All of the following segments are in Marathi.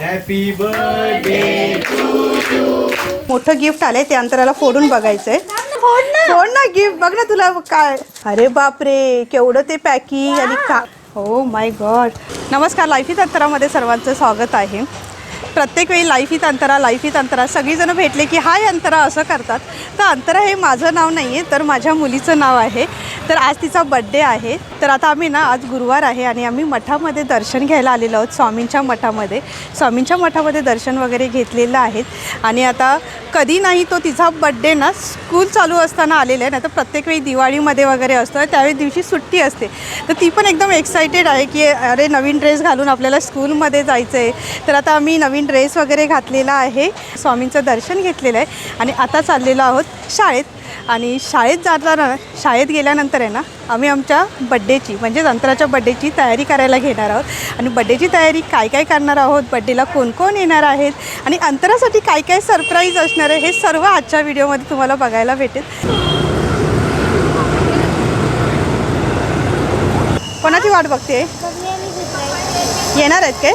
हॅपी बर्थडे मोठं गिफ्ट आलंय ते अंतराला फोडून बघायचंय. फोड ना. गिफ्ट बघ ना तुला काय. अरे बापरे केवढं ते पॅकिंग आणि का हो माय गॉड नमस्कार लाईफ अंतरामध्ये सर्वांचं स्वागत आहे. प्रत्येक वेळी लाईफ हित अंतरा लाईफ हित अंतरा. सगळीजणं भेटले की हाय अंतरा असं करतात. तर अंतरा हे माझं नाव नाही आहे तर माझ्या मुलीचं नाव आहे. तर आज तिचा बड्डे आहे. तर आता आम्ही ना आज गुरुवार आहे आणि आम्ही मठामध्ये दर्शन घ्यायला आलेलो आहोत स्वामींच्या मठामध्ये. स्वामींच्या मठामध्ये दर्शन वगैरे घेतलेलं आहे आणि आता कधी नाही तो तिचा बड्डे ना स्कूल चालू असताना आलेला आहे. नाही तर प्रत्येक वेळी दिवाळीमध्ये वगैरे असतो. त्यावेळी दिवशी सुट्टी असते. तर ती पण एकदम एक्सायटेड आहे की अरे नवीन ड्रेस घालून आपल्याला स्कूलमध्ये जायचं आहे तर आता आम्ही नवीन ड्रेस वगैरे घातलेला आहे. स्वामींचं दर्शन घेतलेलं आहे. आणि आता चाललेलो आहोत शाळेत. आणि शाळेत जाताना शाळेत गेल्यानंतर आहे ना आम्ही आमच्या बड्डेची म्हणजेच अंतराच्या बड्डेची तयारी करायला घेणार आहोत. आणि बड्डेची तयारी काय काय करणार आहोत? बड्डेला कोण कोण येणार आहेत? आणि अंतरासाठी काय काय सरप्राईज असणार आहे? हे सर्व आजच्या व्हिडिओमध्ये तुम्हाला बघायला भेटेल. कोणाची वाट बघते येणार आहेत काय?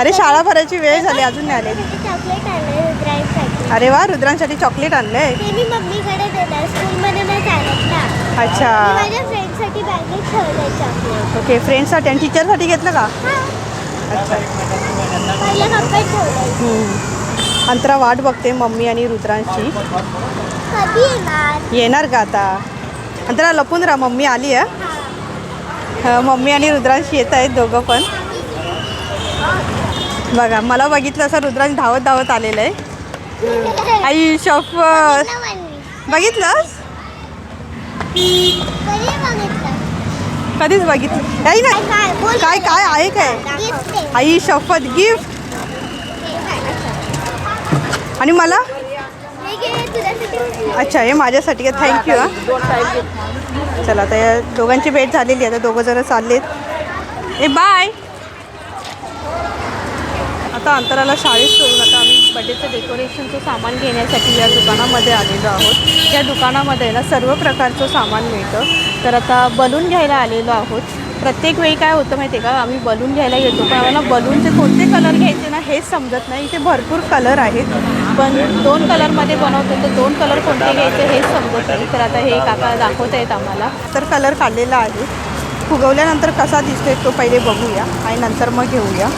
अरे शाळा भरायची वेळ झाली अजून नाही आले. चॉकलेट आणलंय अरे वा रुद्रांसाठी चॉकलेट आणलंय. ते मी मम्मीकडे देणार स्कूलमध्ये नाही चालत ना मी अच्छा माझ्या फ्रेंडसाठी बॅगेत ठेवलंय चॉकलेट ओके फ्रेंडसाठी आणि टीचरसाठी घेतलं का? अच्छा. पहिल्या कप्प्यात ठेवलंय. हम्म. अंतरा वाट बघते मम्मी आणि रुद्रांची. कधी येणार? येणार का आता? अंतरा लपून राहा मम्मी आली आहे. मम्मी आणि रुद्रांशी येत आहेत दोघं पण. बघा मला बघितलं असं रुद्रांश धावत धावत आलेलं आहे. आई शप बघितलंस? बघितलं कधीच बघितलं. आई नाही काय काय आहे काय? आई शपथ गिफ्ट. आणि मला? अच्छा हे माझ्यासाठी आहे. थँक्यू हां. चला आता या दोघांची भेट झालेली आहे. आता दोघं जण चाललेत. ए बाय आता अंतराला शाळेत सोडून आता आम्ही बड्डेचं डेकोरेशनचं सामान घेण्यासाठी या दुकानामध्ये आलेलो आहोत. या दुकानामध्ये ना सर्व प्रकारचं सामान मिळतं. तर आता बलून घ्यायला आलेलो आहोत. प्रत्येक वेळी काय होतं माहिती आहे का? आम्ही बलून घ्यायला येतो. पण आम्हाला बलूनचे कोणते कलर घ्यायचे ना हेच समजत नाही. इथे भरपूर कलर आहेत. पण दोन कलरमध्ये बनवतो तर दोन कलर कोणते घ्यायचे हेच समजत नाही. तर आता हे काका दाखवत आहेत आम्हाला. तर कलर काढलेला आहे. फुगवल्यानंतर कसा दिसतोय तो पहिले बघूया. आणि नंतर मग घेऊया.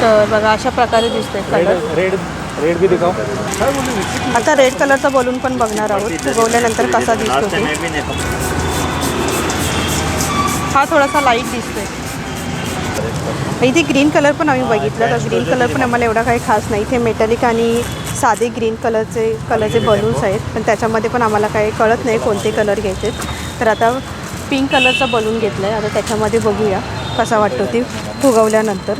तर बघा अशा प्रकारे दिसतोय कलर रेड रेड भी दिखाओ. आता रेड कलरचा बलून पण बघणार आहोत. फुगवल्यानंतर कसा दिसतो ते. हा थोडासा लाइट दिसतोय. इथे ग्रीन कलर पण आम्ही बघितलं. तर ग्रीन कलर पण आम्हाला एवढा काही खास नाही. इथे मेटॅलिक आणि साधे ग्रीन कलरचे कलरचे बलून्स आहेत. पण त्याच्यामध्ये पण आम्हाला काही कळत नाही कोणते कलर घ्यायचे. तर आता पिंक कलरचा बलून घेतला आहे आता त्याच्यामध्ये बघूया कसा वाटतो ती फुगवल्यानंतर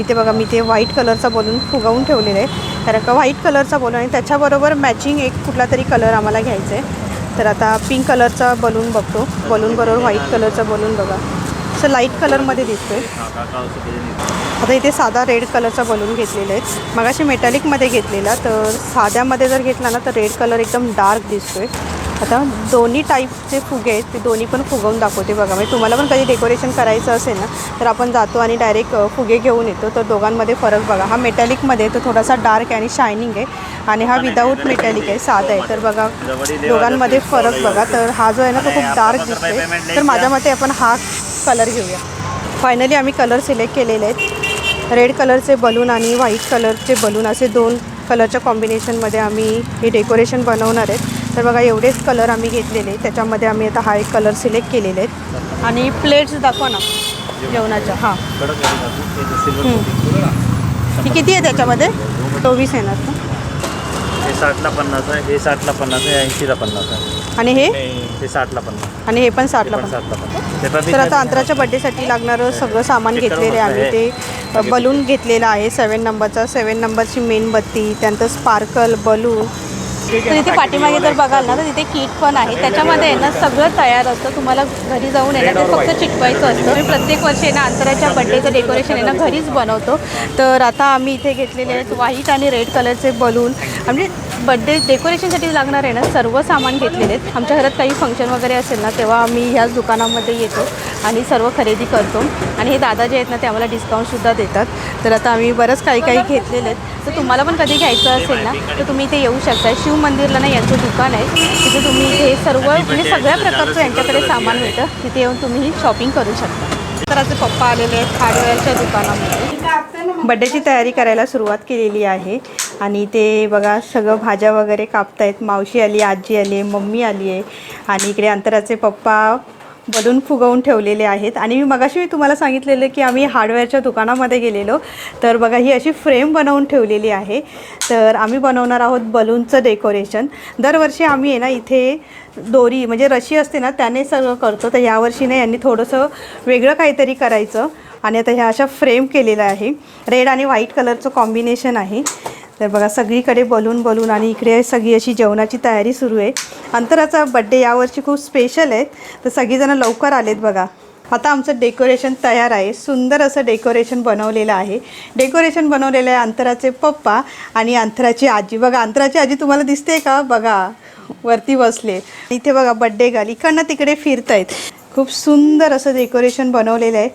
इथे बघा मी ते व्हाईट कलरचा बलून फुगवून ठेवलेलं आहे. कारण का व्हाईट कलरचा बलून आणि त्याच्याबरोबर मॅचिंग एक कुठला तरी कलर आम्हाला घ्यायचा आहे. तर आता पिंक कलरचा बलून बघतो. बलूनबरोबर व्हाईट कलरचा बलून बघा. असं लाइट कलरमध्ये दिसतो आता इथे साधा रेड कलरचा बलून घेतलेला आहे. मगाशी मेटॅलिकमध्ये घेतलेला तर साध्यामध्ये जर घेतला ना तर रेड कलर एकदम डार्क दिसतोय. आता दोन्ही टाईपचे फुगे आहेत ते दोन्ही पण फुगवून दाखवते बघा. म्हणजे तुम्हाला पण कधी डेकोरेशन करायचं असेल ना तर आपण जातो आणि डायरेक्ट फुगे घेऊन येतो. तर दोघांमध्ये फरक बघा. हा मेटॅलिकमध्ये आहे, तो थोडासा डार्क आहे आणि शायनिंग आहे. आणि हा विदाऊट मेटॅलिक आहे साधा आहे. तर बघा दोघांमध्ये फरक बघा. तर हा जो आहे ना तो खूप डार्क दिसतो तर माझ्या मते आपण हा कलर घेऊया. फायनली आम्ही कलर सिलेक्ट केलेले आहेत. रेड कलरचे बलून आणि व्हाईट कलरचे बलून असे दोन कलरच्या कॉम्बिनेशनमध्ये आम्ही हे डेकोरेशन बनवणार आहेत. तर बघा एवढेच कलर आम्ही घेतलेले. त्याच्यामध्ये आम्ही आता हा एक कलर सिलेक्ट केलेले आहेत. आणि प्लेट्स दाखवा ना जेवणाच्या. हां. ही किती आहे त्याच्यामध्ये? चोवीस येणार ना हे साठला पन्नास आहे हे साठला पन्नास आहे ऐंशीला पन्नास आहे. आणि हे? हे साठला पन्नास. आणि हे पण साठला पन्नास. तर आता अंतराच्या बड्डेसाठी लागणारं सगळं सामान घेतलेलं आहे आम्ही. ते बलून घेतलेलं आहे सेवन नंबरचा सेवन नंबरची मेणबत्ती त्यानंतर स्पार्कल बलून तर इथे पाठीमागे जर बघाल ना तर तिथे किट पण आहे. त्याच्यामध्ये आहे ना सगळं तयार असतं. तुम्हाला घरी जाऊन आहे ना ते फक्त चिटवायचं असतं. मी प्रत्येक वर्षी आहे ना अंतराच्या बड्डेचं डेकोरेशन आहे ना घरीच बनवतो. तर आता आम्ही इथे घेतलेले आहेत व्हाईट आणि रेड कलरचे बलून म्हणजे बड्डे डेकोरेशनसाठी लागणार आहे ना सर्व सामान घेतलेले आहेत. आमच्या घरात काही फंक्शन वगैरे असेल ना तेव्हा आम्ही ह्याच दुकानामध्ये येतो आणि सर्व खरेदी करतो. आणि हे दादा जे आहेत ना ते आम्हाला डिस्काउंटसुद्धा देतात. तर आता आम्ही बरंच काही काही घेतलेले आहेत. तर तुम्हाला पण कधी घ्यायचं असेल ना तर तुम्ही इथे येऊ शकता शिव मंदिरला ना यांचं दुकान आहे. तिथे तुम्ही इथे सर्व म्हणजे सगळ्या प्रकारचं यांच्याकडे सामान मिळतं. तिथे येऊन तुम्ही शॉपिंग करू शकता. तर पप्पा आलेले आहेत हार्डवेअरच्या दुकानामध्ये. बड्डेची तयारी करायला सुरुवात केलेली आहे. आणि ते बघा सगळं भाज्या वगैरे कापतायत. मावशी आली आजी आली आहे मम्मी आली आहे. आणि इकडे अंतराचे पप्पा बलून फुगवून ठेवलेले आहेत. आणि मी मगाशी तुम्हाला सांगितलेलं की आम्ही हार्डवेअरच्या दुकानामध्ये गेलेलो. तर बघा ही अशी फ्रेम बनवून ठेवलेली आहे. तर आम्ही बनवणार आहोत बलूनचं डेकोरेशन दरवर्षी आम्ही आहे ना इथे दोरी म्हणजे रशी असते ना त्याने सगळं करतो. तर यावर्षी ना यांनी थोडंसं वेगळं काहीतरी करायचं. आणि आता ह्या अशा फ्रेम केलेल्या आहे. रेड आणि व्हाईट कलरचं कॉम्बिनेशन आहे. तर बघा सगळीकडे बलून बलून आणि इकडे सगळी अशी जेवणाची तयारी सुरू आहे. अंतराचा बड्डे यावर्षी खूप स्पेशल आहे तर सगळीजणं लवकर आलेत बघा. आता आमचं डेकोरेशन तयार आहे. सुंदर असं डेकोरेशन बनवलेलं आहे. डेकोरेशन बनवलेलं आहे अंतराचे पप्पा आणि अंतराची आजी. बघा अंतराची आजी तुम्हाला दिसते का? बघा वरती बसले. इथे बघा बड्डे गाल इकडनं तिकडे फिरत आहेत खूप सुंदर असं डेकोरेशन बनवलेलं आहे.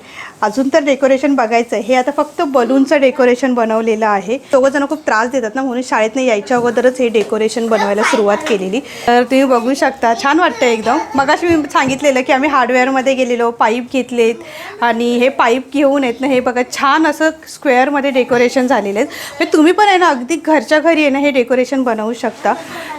अजून तर डेकोरेशन बघायचं आहे हे आता फक्त बलूनचं डेकोरेशन बनवलेलं आहे. दोघंजणं खूप त्रास देतात ना म्हणून शाळेतनं यायच्या अगोदरच हे डेकोरेशन बनवायला सुरुवात केलेली. तर तुम्ही बघू शकता छान वाटतं एकदम. मगाशी मी सांगितलेलं की आम्ही हार्डवेअरमध्ये गेलेलो पाईप घेतलेत आणि हे पाईप घेऊन येत ना हे बघा छान असं स्क्वेअरमध्ये डेकोरेशन झालेले आहेत म्हणजे तुम्ही पण आहे ना अगदी घरच्या घरी आहे ना हे डेकोरेशन बनवू शकता.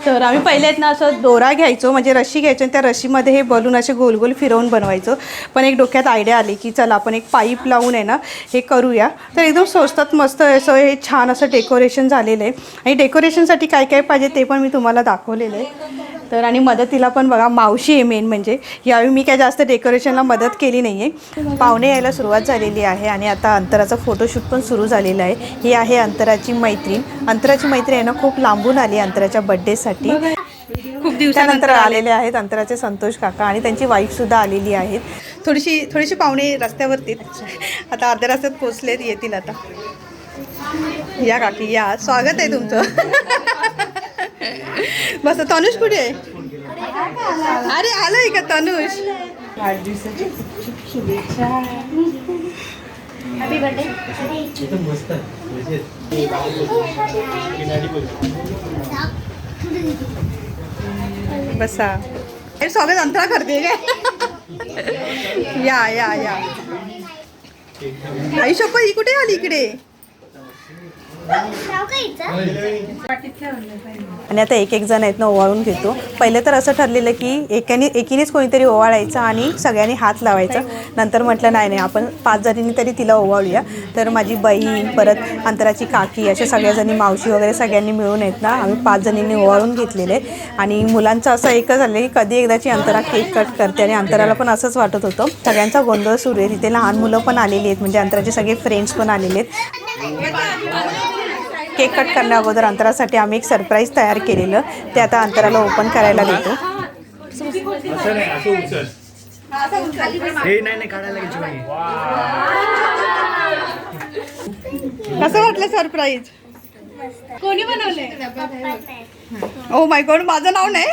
तर आम्ही पहिले आहेत ना असं दोरा घ्यायचो म्हणजे रशी घ्यायचो आणि त्या रशीमध्ये हे बलून असे गोल गोल फिरवून बनवायचो. पण एक डोक्यात आयडिया आली की चला आपण एक पाईप लावून आहे ना हे करूया. तर एकदम स्वस्तात मस्त असं हे छान असं डेकोरेशन झालेलं आहे. आणि डेकोरेशनसाठी काय काय पाहिजे ते पण मी तुम्हाला दाखवलेलं आहे. तर आणि मदतीला पण बघा मावशी आहे मेन म्हणजे. यावेळी मी काय जास्त डेकोरेशनला मदत केली नाही आहे पाहुणे यायला सुरुवात झालेली आहे आणि आता अंतराचा फोटोशूट पण सुरू झालेला आहे. ही आहे अंतराची मैत्रीण. अंतराची मैत्रीण आहे ना खूप लांबून आली अंतराच्या बड्डेसाठी खूप दिवसानंतर आलेले आहेत अंतराचे संतोष काका आणि त्यांची वाईफसुद्धा आलेली आहेत. थोडीशी थोडीशी पाहुणे रस्त्यावरती. आता अर्ध्या रस्त्यात पोचलेत येतील आता. या काकी या. स्वागत आहे तुमचं. बस तनुष कुठे आहे? अरे आलोय का तनुष? हॅपी बर्थडे बसा. स्वागत अंतरा करते काय? या या या. आई शप्पा ही कुठे आली इकडे? आणि आता एक एक जण आहेत ना ओवाळून घेतो. पहिले तर असं ठरलेलं की एकाने एकीनेच कोणीतरी ओवाळायचं आणि सगळ्यांनी हात लावायचा. नंतर म्हटलं नाही नाही आपण पाच जणींनी तरी तिला ओवाळूया. तर माझी बहीण परत अंतराची काकी अशा सगळ्याजणी मावशी वगैरे सगळ्यांनी मिळून आहेत ना आम्ही पाच जणींनी ओवाळून घेतलेले. आणि मुलांचं असं एकच झालं की कधी एकदाची अंतरा केक कट करते आणि अंतराला पण असंच वाटत होतं. सगळ्यांचा गोंधळ सुरू आहे. तिथे लहान मुलं पण आलेली आहेत. म्हणजे अंतराचे सगळे फ्रेंड्स पण आलेले आहेत. केक कट करण्या अगोदर अंतरासाठी आम्ही एक सरप्राईज तयार केलेलं. ते आता अंतराला ओपन करायला देतो. कसं वाटलं सरप्राईज कोणी बनवले ओ माय गॉड माझं नाव नाही.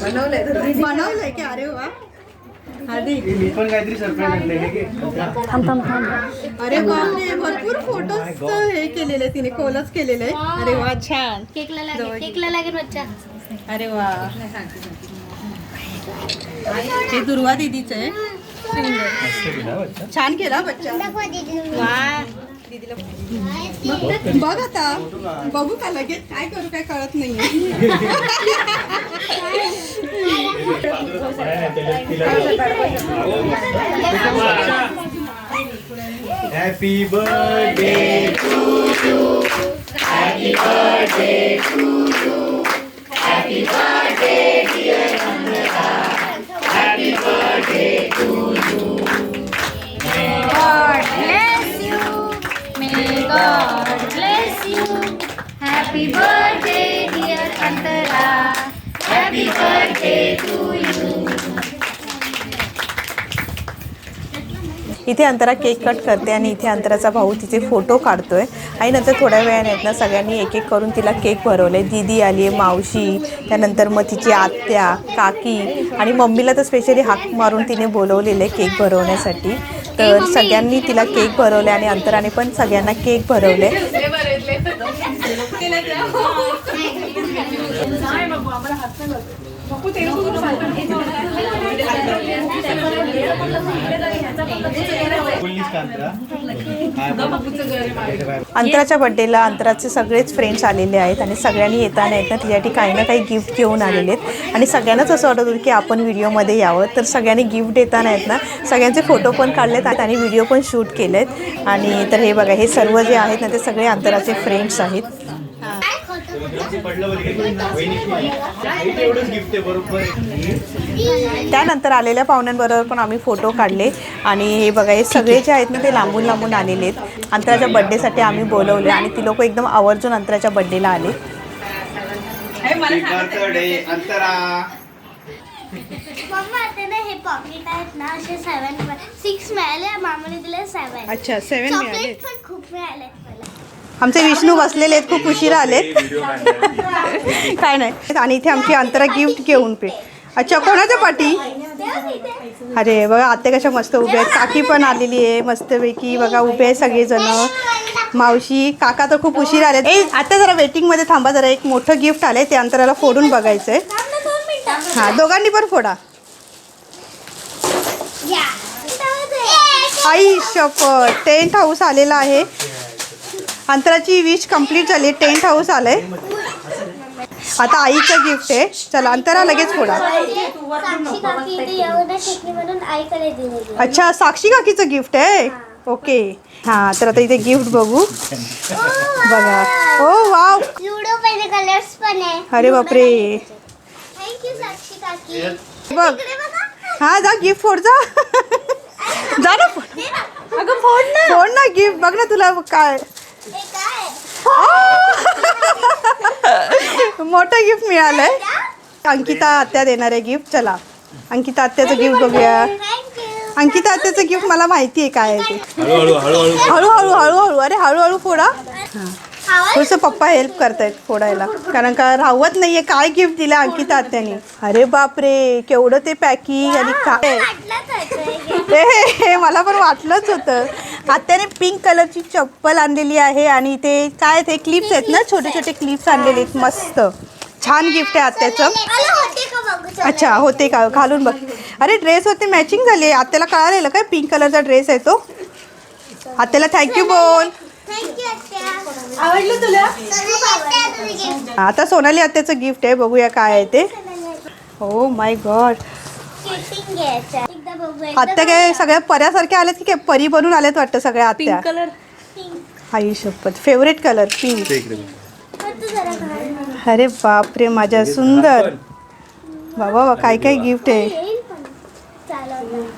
बनवलंय बनवलंय की अरे वा. मी पण काहीतरी सरप्राईज आणलंय हे घे. अरे बापरे भरपूर फोटोज हे केलेले तिने कोलच केलेले अरे वा छान. केकला लागेल केकला लागेल बच्चा. अरे वा. हे दुर्वा दीदीच आहे. सुंदर छान केला बच्चा. वा. दीदीला बघ आता बघू का लगेच? काय करू काय कळत नाहीये. Happy birthday God God bless you. Happy birthday, dear Antara. Happy birthday to you. इथे अंतरा केक कट करते आणि इथे अंतराचा भाऊ तिचे फोटो काढतोय आणि नंतर थोड्या वेळाने आहेत ना सगळ्यांनी एक एक करून तिला केक भरवले दीदी आली आहे मावशी त्यानंतर मग तिची आत्या काकी आणि मम्मीला तर स्पेशली हाक मारून तिने बोलवलेलं आहे केक भरवण्यासाठी तर सगळ्यांनी तिला केक भरवले आणि अंतराने पण सगळ्यांना केक भरवले. अंतराच्या बड्डेला अंतराचे सगळेच फ्रेंड्स आलेले आहेत आणि सगळ्यांनी येताना आहेत ना तिच्यासाठी काही ना काही गिफ्ट घेऊन आलेले आहेत. आणि सगळ्यांनाच असं वाटत होतं की आपण व्हिडिओमध्ये यावं. तर सगळ्यांनी गिफ्ट देताना आहेत ना सगळ्यांचे फोटो पण काढलेत आणि व्हिडिओ पण शूट केलेत. आणि तर हे बघा हे सर्व जे आहेत ना ते सगळे अंतराचे फ्रेंड्स आहेत. त्यानंतर आलेल्या पाहुण्यांबरोबर पण आम्ही फोटो काढले. आणि हे बघा हे सगळे जे आहेत ना ते लांबून लांबून आलेले आहेत. अंतराच्या बड्डेसाठी आम्ही बोलवले आणि ती लोक एकदम आवर्जून अंतराच्या बड्डेला आले. बर्थडे अंतरा मम्मा आता ना हे पॉकेट आहेत ना असे सेवन सिक्स मिळाले मामाने दिले सेवन अच्छा सेवन पण खूप मिळाले मला. आमचे विष्णू बसलेले आहेत खूप उशिरा आलेत. काय नाही. आणि इथे आमची अंतरा गिफ्ट घेऊन पे. अच्छा कोणाच्या पाठी अरे बघा आत्या कशा मस्त उभ्या आहेत. काकी पण आलेली आहे मस्तपैकी. बघा उभे आहे सगळेजण. मावशी काका तर खूप उशीर आले ए आता जरा वेटिंगमध्ये थांबा जरा एक मोठं गिफ्ट आलंय ते अंतराला फोडून दोन मिनिटं हा दोघांनी पण फोडा. या आई शपथ. टेंट हाऊस आलेला आहे. अंतराची विश कंप्लीट झाली. टेंट हाऊस आलंय. आता आईचं गिफ्ट आहे. चला अंतरा लगेच फोडा. अच्छा साक्षी काकीचं गिफ्ट आहे? ओके हां तर आता इथे गिफ्ट बघू. बघा. Oh wow. लुडो पहिले कलर्स पण आहे अरे बापरे. थँक्यू साक्षी काकी बघ. हा जा गिफ्ट फोड जा. जा ना फोड. अगं ना. फोड ना गिफ्ट बघ ना तुला काय. मोठं गिफ्ट मिळालंय. अंकिता आत्या देणार आहे गिफ्ट चला. अंकिता आत्याचं गिफ्ट बघूया. थँक्यू अंकिता आत्याचं गिफ्ट मला माहिती आहे काय आहे ते. हळूहळू हळूहळू. हळूहळू हळूहळू. अरे हळूहळू फोडा. थोडंसं पप्पा हेल्प करतायत फोडायला. कारण का राहवत नाहीये. काय गिफ्ट दिलं अंकिता आत्याने? अरे बापरे केवढं ते पॅकिंग आणि काय? हे मला पण वाटलंच होतं. आत्याने पिंक कलरची चप्पल आणलेली आहे आणि ते काय ते क्लिप्स आहेत ना छोटे छोटे क्लिप्स आणलेले आहेत मस्त. छान गिफ्ट आहे आत्याचं. मला होते का बघू चला. अच्छा होते का? घालून बघ. अरे ड्रेस होते मॅचिंग झाली आत्याला कळालेलं काय? पिंक कलरचा ड्रेस आहे तो. आत्याला थँक्यू बोल. आवडलं तुला? आता सोनाली आत्याचं गिफ्ट आहे. बघूया काय आहे ते. हो माय गॉड आत्या काय सगळ्या पर्यासारख्या आल्यात की काय? परी बनून आल्यात वाटतं सगळ्या आत्या. पिंक आई शपथ. Favourite colour pink. अरे बापरे माझ्या सुंदर. बाबा बाबा काय काय गिफ्ट आहे?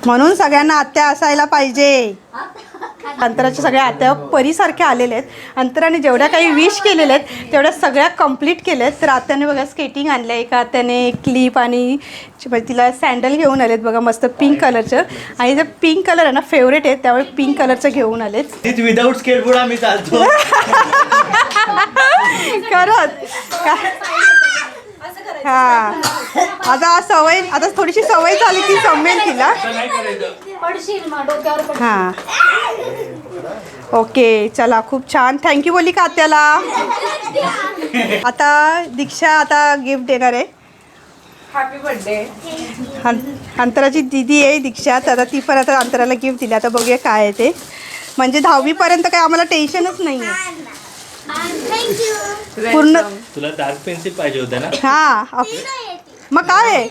म्हणून सगळ्यांना आत्या असायला पाहिजे. अंतराच्या सगळ्या आत्या परीसारख्या आलेल्या आहेत. अंतराने जेवढ्या काही विश केलेल्या आहेत तेवढ्या सगळ्या कंप्लीट केल्या आहेत. तर आत्याने बघा स्केटिंग आणलं एका आत्याने क्लिप आणि तिला सँडल घेऊन आलेत बघा मस्त पिंक कलरचं आणि जे पिंक कलर आहे ना फेवरेट आहे त्यामुळे पिंक कलरचं घेऊन आलेत. तीच विदाऊट स्केटबोर्ड आम्ही चालतो. खरंच. हा. आता सवय आता थोडीशी सवय झाली की जमेल तिला. हा. ओके चला खूप छान. थँक्यू बोली का आत्याला? आता दीक्षा आता गिफ्ट देणार आहे. हॅपी बर्थडे अं- अंतराची दिदी आहे दीक्षा तर आता ती पण आता अंतराला गिफ्ट दिली. आता बघूया काय आहे ते. म्हणजे दहावीपर्यंत काय आम्हाला टेन्शनच नाही आहे थँक्यू पूर्ण तुला डार्क पेन्सिल पाहिजे होत्या ना? हा मग काय आहे?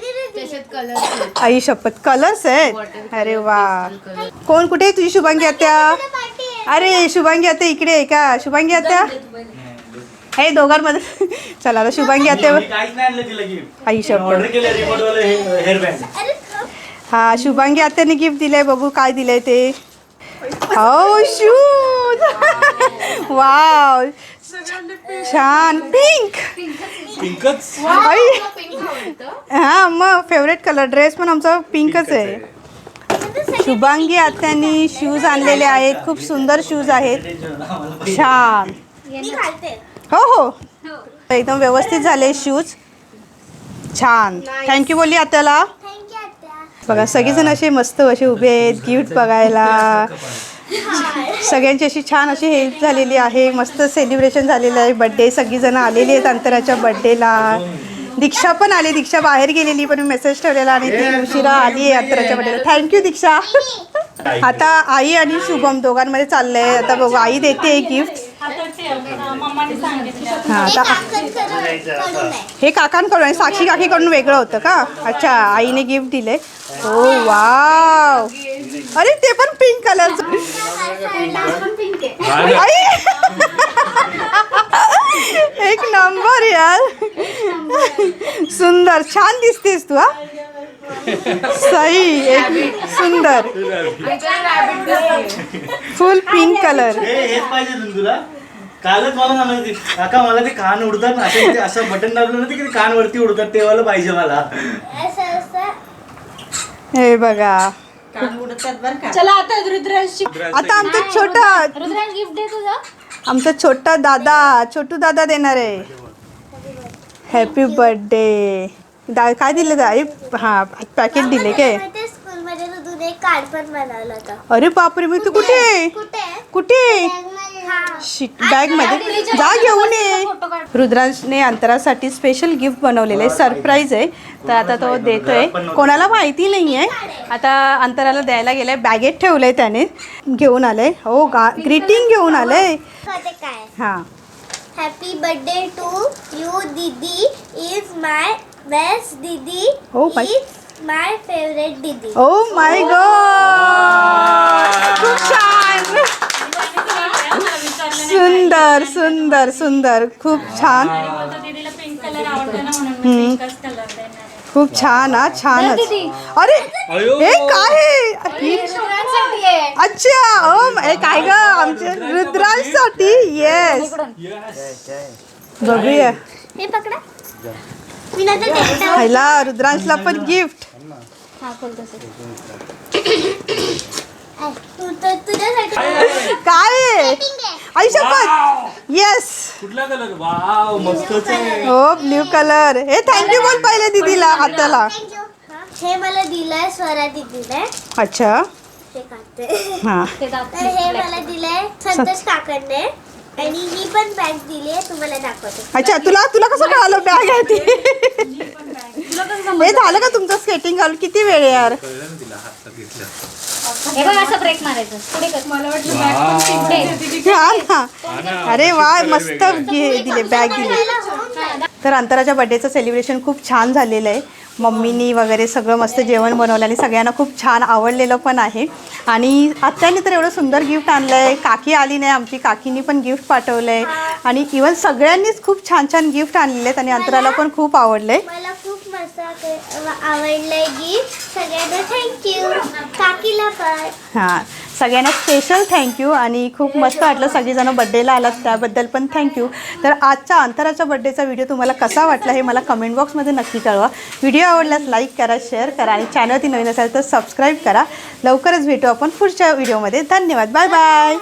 आई शपथ कलर्स आहेत? अरे वा. कोण कुठे आहे तुझी शुभांगी आत्या? अरे शुभांगी आत्या इकडे आहे का? शुभांगी आत्या? हे दोघांमध्ये. चला आता शुभांगी आत्या आई ऑर्डर शपथ. थांब. हा शुभांगी आत्याने गिफ्ट दिलंय बघू काय दिलंय ते. हो शूज वाव छान. पिंक पिंकच हा मग फेवरेट कलर ड्रेस पण आमचा पिंकच आहे. शुभांगी आत्यांनी शूज आणलेले आहेत. खूप सुंदर शूज आहेत. छान. घालते. हो हो. एकदम व्यवस्थित झाले शूज छान. थँक्यू बोलली आत्याला. थँक्यू आत्या. बघा सगळेजण असे मस्त असे उभे आहेत. गिफ्ट बघायला. सगळ्यांची अशी छान अशी हेल्प झालेली आहे मस्त सेलिब्रेशन झालेलं आहे बड्डे सगळीजण आलेली आहेत अंतराच्या बड्डेला दीक्षा पण आली दीक्षा बाहेर गेलेली पण मेसेज ठेवलेला आणि ती उशिरा आली आहे. अंतराच्या बड्डेला थँक्यू दीक्षा. आता आई आणि शुभम दोघांमध्ये चाललंय. आता बघू आई देते गिफ्ट हां हे आता हे. काकांकडून आणि साक्षी काकीकडून वेगळं होतं का? अच्छा आईने गिफ्ट दिले. हो वाव. अरे ते पण पिंक कलरचं एक नंबर यार. सुंदर. छान दिसतेस तू हा. सही एक सुंदर. फुल पिंक कलर हे कालच मला होती काका मला ते कान उडतात ना असे ते असं बटन दाबलं ना ते की कान वरती उडतात ते वाला पाहिजे मला. हे चला आता रुद्रांशी आता आमचं छोटा रुद्रांश गिफ्ट दे तुझं. आमचा छोटा दादा छोटू दादा देणार आहे. हॅपी बर्थडे दा काय दिलं दा हा पॅकेट दिले काय एक कार्ड पण बनवलं होतं. अरे बापरे मी तू कुठे? कुठे? हा बॅगमध्ये जा घेऊन ये. रुद्रांशने अंतरासाठी स्पेशल गिफ्ट बनवलेलं आहे. सरप्राईज आहे. तर आता तो देतोय. कोणाला माहिती नाही आहे आता अंतराला द्यायला गेलाय. बॅगेत ठेवलंय त्याने. घेऊन आलंय. हो गा ग्रीटिंग घेऊन आलंय. हां. हॅपी बर्थडे टू यू दीदी इज माय बेस्ट दीदी इज माय फेवरेट दीदी ओ माय गॉड खूप छान. सुंदर सुंदर सुंदर खूप छान. हम्म. खूप छान हा छानच. अरे हे काय आहे? अच्छा ओ काय ग? आमच्या रुद्रांसाठी? येस बघूया. हे. ह्याला रुद्रांशला पण गिफ्ट काय? आहे. आयुष्यपत येस कुठला कलर वाव मस्तच आहे. हो ब्ल्यू कलर हे थँक्यू बोल पहिले दीदीला हाताला. हे मला दिलंय स्वरा दीदीने. अच्छा. हे काढते. हा. तर हे मला दिलंय संतोष काकांनी आणि ही पण बॅग दिली आहे तुम्हाला दाखवते अच्छा तुला तुला कसं कळालं बॅग आहे ती हे झालं का तुमचं स्केटिंग घालून किती वेळ यार हे बघ असं ब्रेक मारायचं पुढे कर मला वाटलं हा ना अरे वा मस्त घे- दिले बॅग दिली तर अंतराच्या बड्डेचं सेलिब्रेशन खूप छान झालेलं आहे मम्मीनी वगैरे सगळं मस्त जेवण बनवलं आणि सगळ्यांना खूप छान आवडलेलं पण आहे. आणि आत्याने तर एवढं सुंदर गिफ्ट आणलं आहे काकी आली नाही आमची काकीनी पण गिफ्ट पाठवलं आहे आणि इवन सगळ्यांनीच खूप छान छान गिफ्ट आणलेले आहेत आणि अंतराला पण खूप आवडलं आहे खूप मस्त आवडलंय गीत सगळ्यांना थँक्यू काकीला पण. हां सगळ्यांना स्पेशल थँक्यू आणि खूप मस्त वाटलं सगळीजणं बड्डेला आलात त्याबद्दल पण थँक्यू तर आजच्या अंतराच्या बड्डेचा व्हिडिओ तुम्हाला कसा वाटला हे मला कमेंट बॉक्समध्ये नक्की कळवा. व्हिडिओ आवडल्यास लाईक करा शेअर करा आणि चॅनलती नवीन असाल तर सबस्क्राईब करा. लवकरच भेटू आपण पुढच्या व्हिडिओमध्ये धन्यवाद. Bye bye